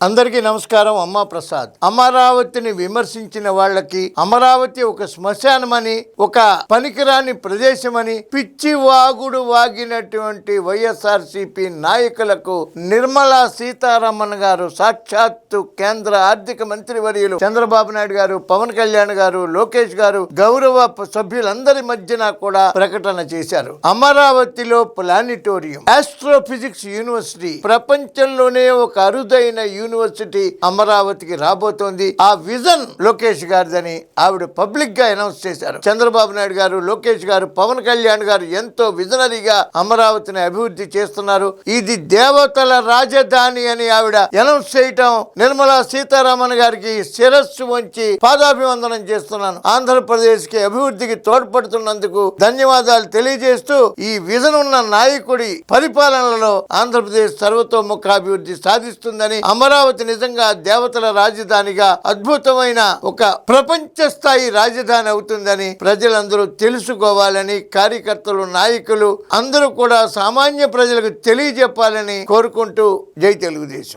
అందరికీ నమస్కారం అమ్మా ప్రసాద్. అమరావతిని విమర్శించిన వాళ్ళకి అమరావతి ఒక శ్మశానమని ఒక పనికిరాని ప్రదేశమని పిచ్చి వాగుడు వాగినటువంటి వైఎస్ఆర్ నాయకులకు నిర్మలా సీతారామన్ గారు సాక్షాత్తు కేంద్ర ఆర్థిక మంత్రి వర్యులు చంద్రబాబు నాయుడు గారు పవన్ కళ్యాణ్ గారు లోకేష్ గారు గౌరవ సభ్యులందరి మధ్యన కూడా ప్రకటన చేశారు. అమరావతిలో ప్లానిటోరియం ఆస్ట్రోఫిజిక్స్ యూనివర్సిటీ ప్రపంచంలోనే ఒక అరుదైన యూనివర్సిటీ. అమరావతికి రాబోతోంది. ఆ విజన్ లోకేష్ గారిదని ఆవిడ పబ్లిక్గా అనౌన్స్ చేశారు. చంద్రబాబు నాయుడు గారు లోకేష్ గారు పవన్ కళ్యాణ్ గారు ఎంతో విజనరీగా అమరావతిని అభివృద్ధి చేస్తున్నారు. ఇది దేవతల రాజధాని అని ఆవిడ అనౌన్స్ చేయటం నిర్మలా సీతారామన్ గారికి శిరస్సు వంచి పాదాభివందనం చేస్తున్నాను. ఆంధ్రప్రదేశ్కి అభివృద్ధికి తోడ్పడుతున్నందుకు ధన్యవాదాలు తెలియజేస్తూ ఈ విజన్ ఉన్న నాయకుడి పరిపాలనలో ఆంధ్రప్రదేశ్ సర్వతోముఖాభివృద్ధి సాధిస్తుందని అమరావతి నిజంగా దేవతల రాజధానిగా అద్భుతమైన ఒక ప్రపంచ స్థాయి రాజధాని అవుతుందని ప్రజలందరూ తెలుసుకోవాలని కార్యకర్తలు నాయకులు అందరూ కూడా సామాన్య ప్రజలకు తెలియజెప్పాలని కోరుకుంటూ జై తెలుగుదేశం.